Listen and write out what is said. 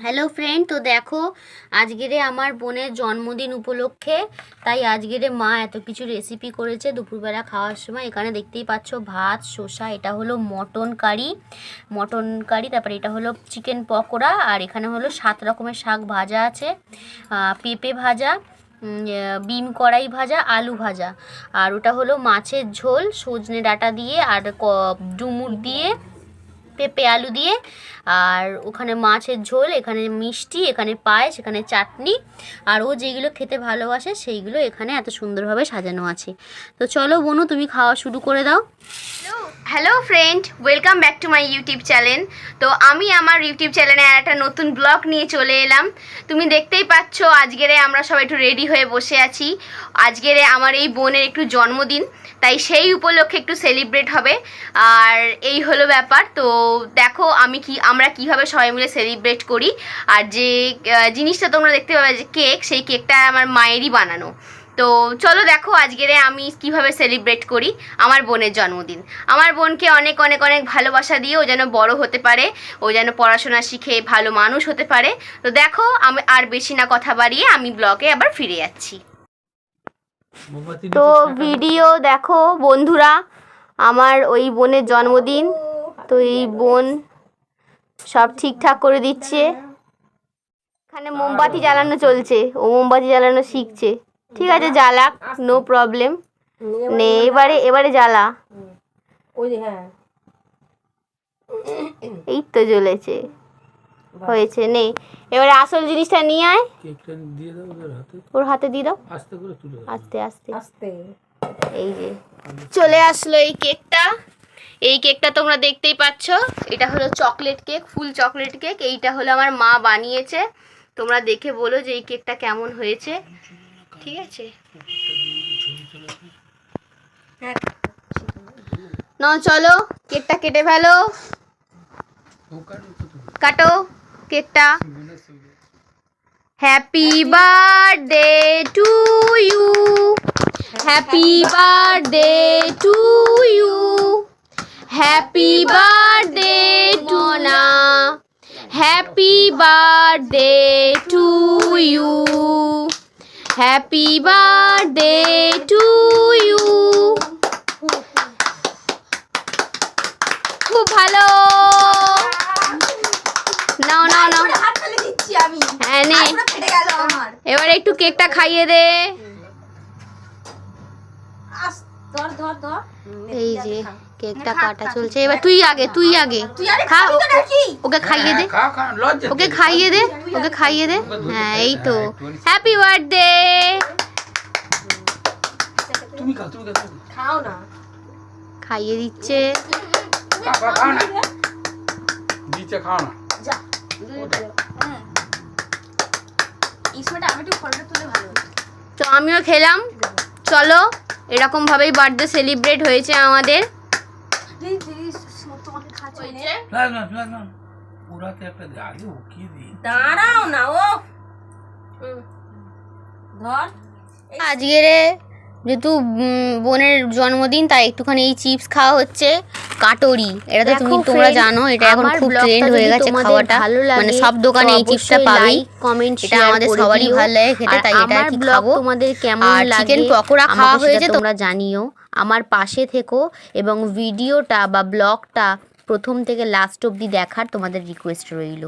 Hello friend তো দেখো, আজকেরে আমার বোনের জন্মদিন উপলক্ষে, তাই আজকেরে মা এত কিছু রেসিপি করেছে দুপুরবেলা খাওয়ার সময়। এখানে দেখতেই পাচ্ছ ভাত, শসা, এটা হলো মটন কারি। মটন কারি, তারপরে এটা হলো চিকেন পকোড়া, আর এখানে হলো সাত রকমের শাক ভাজা আছে। পেঁপে ভাজা বিন কড়াই ভাজা, আলু ভাজা। আর ওটা হলো মাছের ঝোল, সজনে ডাঁটা দিয়ে, আর ক- ডুমুর দিয়ে পেঁপে আলু দিয়ে, আর ওখানে মাছের ঝোল, এখানে মিষ্টি, এখানে পায়েস, এখানে চাটনি, আর ও যেগুলো খেতে ভালোবাসে সেইগুলো এখানে এত সুন্দরভাবে সাজানো আছে। তো চলো বোনো, তুমি খাওয়া শুরু করে দাও। Hello friend welcome back to my YouTube channel তো আমি আমার ইউটিউব চ্যানেলে একটা নতুন ব্লগ নিয়ে চলে এলাম। তুমি দেখতেই পাচ্ছ, আজকেরে আমরা সবাই একটু রেডি হয়ে বসে আছি। আজকেরে আমার এই বোনের একটু জন্মদিন, তাই সেই উপলক্ষে একটু সেলিব্রেট হবে। আর এই হলো ব্যাপার। তো দেখো, আমি কি, আমরা কীভাবে সবাই মিলে সেলিব্রেট করি। আর যে জিনিসটা তোমরা দেখতে পাবে যে কেক সেই কেকটা আমার মায়েরই বানানো। তো চলো দেখো আজকেরে আমি কীভাবে সেলিব্রেট করি আমার বোনের জন্মদিন। আমার বোনকে অনেক অনেক অনেক ভালোবাসা দিয়ে ও যেন বড় হতে পারে ও যেন পড়াশোনা শিখে ভালো মানুষ হতে পারে। তো দেখো আমি আর বেশি না কথা বাড়িয়ে আমি ব্লগে আবার ফিরে যাচ্ছি। তো ভিডিও দেখো বন্ধুরা আমার ওই বোনের জন্মদিন। তো এই বোন সব ঠিকঠাক করে দিচ্ছে। এখানে মোমবাতি জ্বালানো চলছে ও মোমবাতি জ্বালানো শিখছে। ঠিক আছে জ্বালাক নো প্রবলেম নে এবারে এবারে জ্বালা। ওই যে হ্যাঁ। এই তো জ্বলেছে। হয়েছে নে। এবারে আসল জিনিসটা নিয়ে আয়। কেকটা দিয়ে দাও ওদের হাতে। ওর হাতে দিয়ে দাও। আস্তে করে তুলে আস্তে আস্তে। আস্তে। এই যে চলে আসলো এই কেকটা। এই কেকটা তোমরা দেখতেই পাচ্ছ। এটা হলো chocolate cake full chocolate cake. এইটা হলো আমার মা বানিয়েছে। তোমরা দেখে বলো যে এই কেকটা কেমন হয়েছে। ঠিক আছে? না চলো কেকটা কেটে ফেলো। কাটো কেকটা। Happy birthday to you happy birthday to you happy birthday to না happy birthday happy birthday to you খুব ভালো। নাও নাও নাও। হাত তালি দিচ্ছি আমি। হ্যাঁ নে। এবার একটু কেকটা খাইয়ে দে। এই যে কেকটা কাটা চলছে। এবার তুই আগে তুই আগে। খা ওকে খাইয়ে দে। ওকে খাইয়ে দে ওকে খাইয়ে দে। হ্যাঁ এই তো। হ্যাপি বার্থডে তুমি খাও তুমি খাও। না। খাইয়ে দিচ্ছে। তো আমিও খেলাম। চলো। এরকম ভাবেই বার্থডে সেলিব্রেট হয়েছে? আমাদের দাঁড়াও না ও। ধর। আজকের যেহেতু বোনের জন্মদিন তাই একটুখানি এই চিপস খাওয়া হচ্ছে। কাটোরি। এটা তো তুমি তোমরা জানো এটা এখন খুব ট্রেন্ড হয়ে গেছে খাওয়াটা। ভালো লাগে, মানে সব দোকানে এই চিপসটা পাবেই কমেন্ট এটা আমাদের সবারই ভালো লাগে খেতে তাই এটা কি খাব। তোমাদের কেমন আর লাগে চিকেন পকোড়া খাওয়া হয়েছে তোমরা জানিও। আমার পাশে থেকো এবং ভিডিওটা বা ব্লগটা প্রথম থেকে লাস্ট অবধি দেখার তোমাদের রিকোয়েস্ট রইল।